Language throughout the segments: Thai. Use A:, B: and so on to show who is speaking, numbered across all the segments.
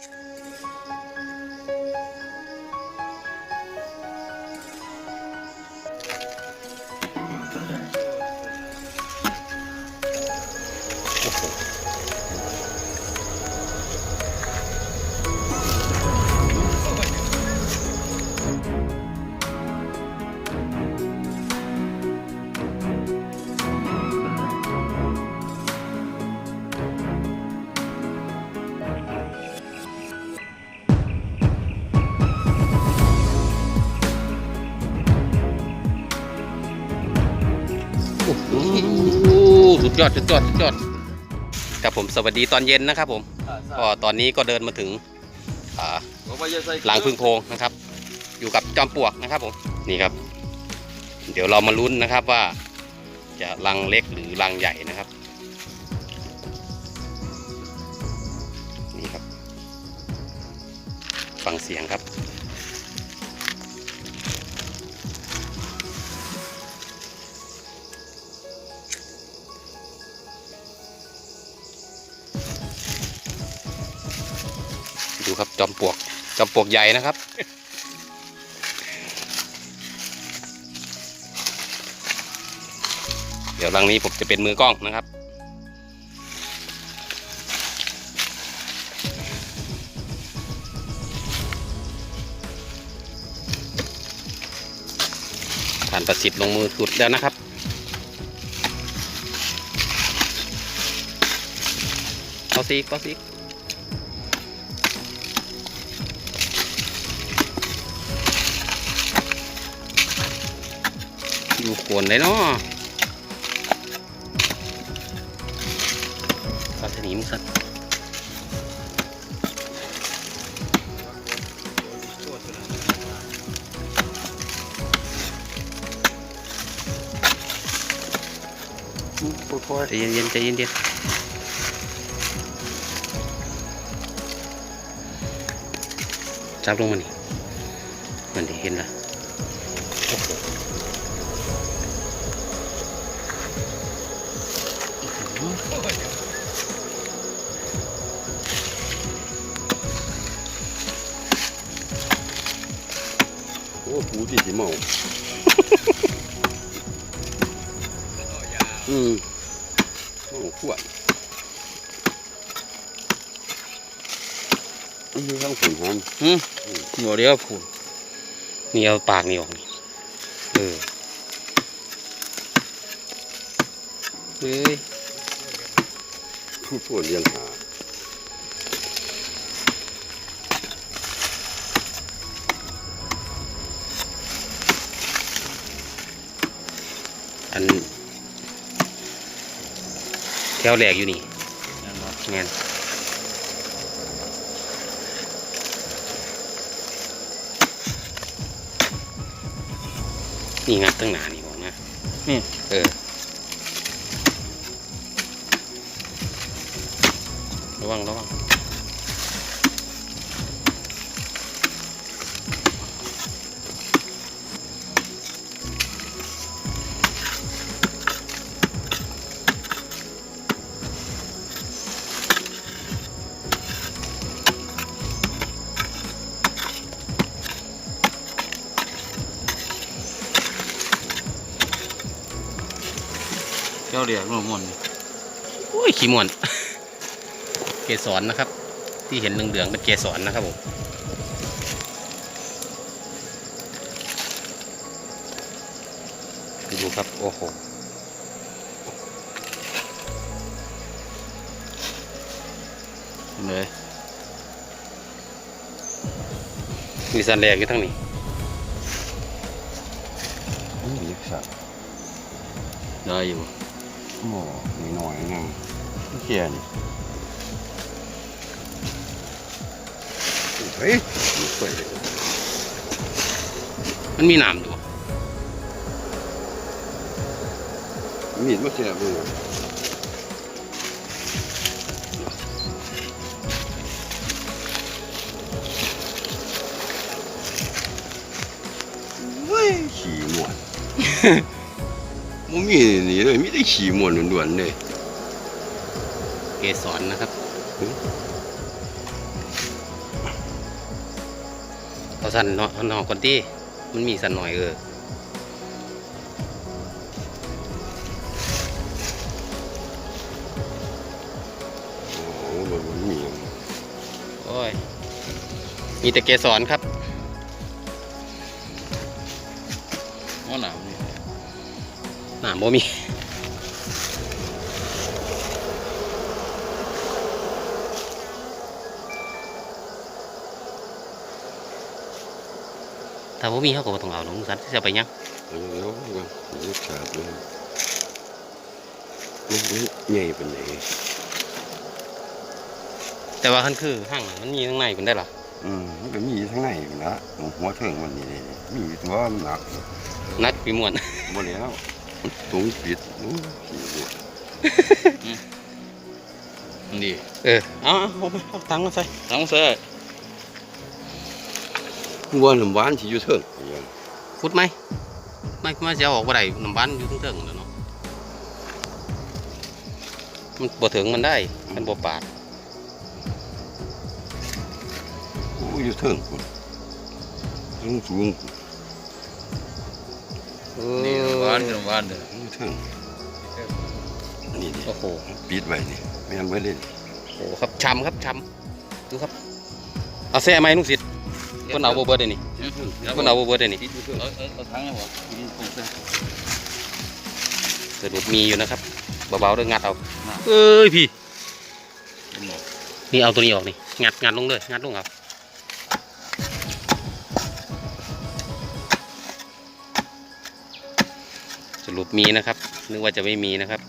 A: Thank you. สุดยอดสุดยอดสุดยอดครับผมสวัสดีตอนเย็นนะครับผมก็ตอนนี้ก็เดินมาถึงอ่าหลังพึ่งโพรงนะครับ อยู่กับจอมปลวกนะครับผมนี่ครับ เดี๋ยวเรามาลุ้นนะครับว่า จะรังเล็กหรือรังใหญ่นะครับนี่ครับ ฟังเสียงครับ จอมปลวกใหญ่นะครับ เดี๋ยวรังนี้ผมจะเป็นมือกล้องนะครับ ผ่านประสิทธิ์ลงมือสุดแล้วนะครับเอาซีกเอาซีก อยู่โคนเลยเนาะปลาสนิมสัตว์ใจเย็นๆใจเย็นๆจับลงมานี่มันได้เห็นละ
B: โอ้ปูที่สิเมาอืมเมาขวดอืมทั้งฝุ่นหอม
A: อืมเดี๋ยวเดี๋ยวพูดนี่เอาปากนี่ออกนี่เออเฮ้ย
B: ผู้พวดเลี้ยงหา
A: อันแถวแหลกอยู่นี่แงนนี่งัดตั้งหนานี่บอกนะ
C: นี่
A: เออระวังระวัง
C: จ้าเรียกนุ่มมัน
A: โอ้ยขี้มวน เกสรนะครับ ที่เห็นเหลืองๆเป็นเกสรนะครับผมดูครับ โอ้โห
C: เลย
A: มีสันแดงอยู่ทั้งนี้
B: อืมเล็กสัตว์
C: ได้อยู่
B: โอ้นี่หน่อยนะเขียนเฮ้ยมันสวยเลย
A: มันมีหนามอยู่
B: มีดมาเสียบเลยเว้ยขี่มว นมันมีนี่เลยมีแต่ขี่มวนล้วนๆเลย
A: เกสรนะครับ
B: อืม
A: เอาสันเนาะเอาหนอกก่อนที่มันมีสันหน่อยเออ
B: โอ้มันมันมี
A: โอ้ยมีแต่เกสรครับ
C: นา
A: มบ่มีถ้าบ่มีเขาก็บ่ต้องเอาลงสันจะไปยัง
B: เออแล้วก็มันขาดเลยมันมันใหญ่เป็นไหน
A: แต่ว่าคันคือห้างมันมีข้างในคุณได้หรอ
B: อืมมันก็มีอยู่ข้างในนะหัวเถิงมันนี่มีตัวหนัก
A: นักปีมวน
B: หมดแล้ว ถุงปิดอู้ขี้หัว
C: มันดี
A: เออเอาเอาเอามาเอาถังมาใส่
C: ทั้งเสื้อ
B: วัวน้ำหวานที่อยู่เถิงอย่าง
A: ฟุดไหมไม่มาจะเอาออกบ่ได้น้ำบ้านอยู่เทิงๆแล้วเนาะมันบ่ถึงมันได้มันบ่ปาด
B: อู้อยู่เถิงพุ่นสูงสูง
C: นี่น้ำหวานน้ำหวานเด้อ
B: ถิงนี่ดิ
A: โอ้โห
B: ปิดไว้นี่ไม่งั้นไม่เล่น
A: โอ้โหครับช้ำครับช้ำดูครับเอาแซ่ไหมลุงศิษย์คนเอาบ่เบิดเลยนี่คนเอาบ่เบิดเลยนี่
C: เอาเอาเอาทั้งให้บ่กินคงเสื้อ
A: สะดุดมีอยู่นะครับเบาๆเด้องัดเอาเอ้ยพี่
C: นี่
A: เอาตัวนี้ออกนี่งัดงัดลงเลยงัดลงครับ รุปมีนะครับ นึกว่าจะไม่มีนะครับ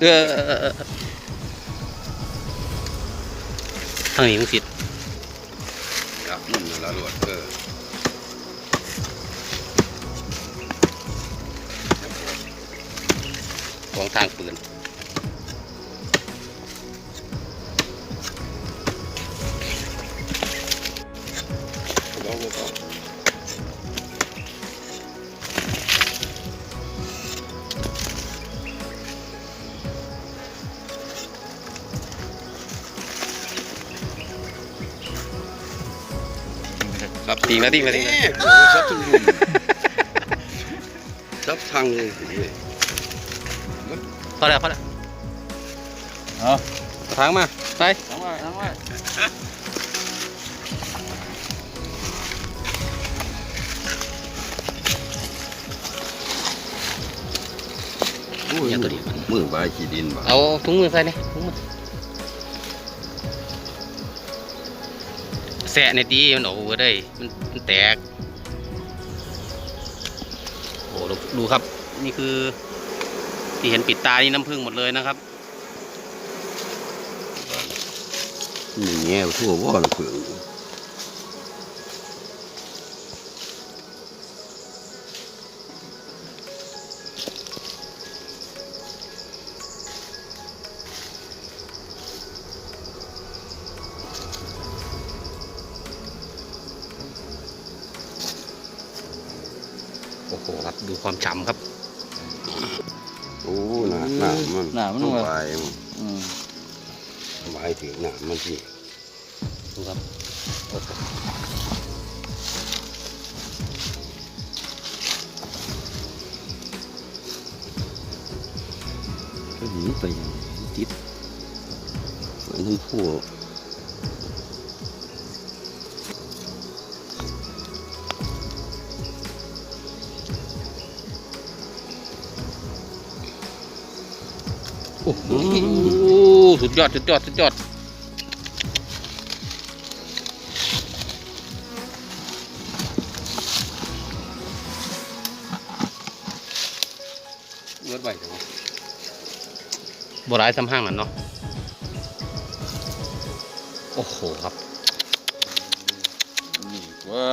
A: เออทางนี้มึงสิ
B: ครับนั่นน่ะละหลวดเออ
A: ของทางปืน
C: ครับ
A: ตีมาตีมาตีมา
B: เอ๊ะซับทุกมุมซับทางเลยสิ
A: พอแล้วพอแล้ว
C: เอา
A: ทางมาไป
C: ทั้งไว้ทั้งไว้
A: อย่าตัวนี้ก่อน
B: มือบายขี้ดินบ่
A: เอาถุงมือใส่เนี่ยถุงมือ แสะในตีมันโอ้โหได้มันมันแตก โอ้ดูดูครับ นี่คือ ที่เห็นปิดตานี่น้ำผึ้งหมดเลยนะครับ
B: นี่แง่ทั่วว่าละเผือง
A: ดูความฉ่ำครับ
B: โอ้หนาหนามัน
C: หน้ามัน
B: ต้อง
C: ว่า
B: บายมัน
C: อืม
B: บายถึงหนามันที่
A: ดูครับโอ้โห
B: ก็หนีไปติดเหมือนทั้งพวก
A: โอ้โหสุดยอดสุดยอดสุดยอด
B: เมื่อไหร่จัง
A: บร้ายซ้ำห้างนั่นเนาะ โอ้โหครับ
C: นี่ว่า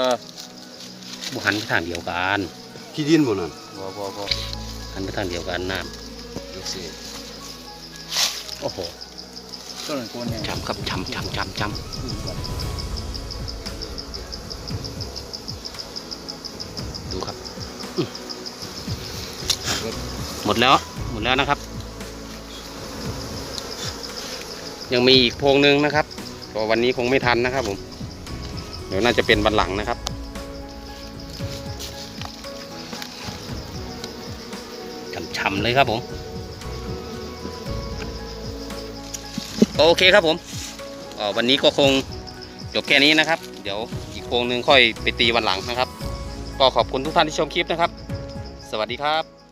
A: บุหันไปทางเดียวกัน
B: ขี้ดินบ่นั่น
C: บ่บ่บ่
A: หันไปทางเดียวกันน้
C: เดี๋ยวสิำ
A: โอ้โห
C: ก็เลยคนเนี่ย
A: จำครับจำจำจำจำดูครับ หมดแล้ว หมดแล้วนะครับ ยังมีอีกโพรงหนึ่งนะครับก็วันนี้คงไม่ทันนะครับผม เดี๋ยวน่าจะเป็นวันหลังนะครับช่ำๆเลยครับผม โอเคครับผมวันนี้ก็คงจบแค่นี้นะครับ เดี๋ยวอีกโครงหนึ่งค่อยไปตีวันหลังนะครับ ก็ขอบคุณทุกท่านที่ชมคลิปนะครับ สวัสดีครับ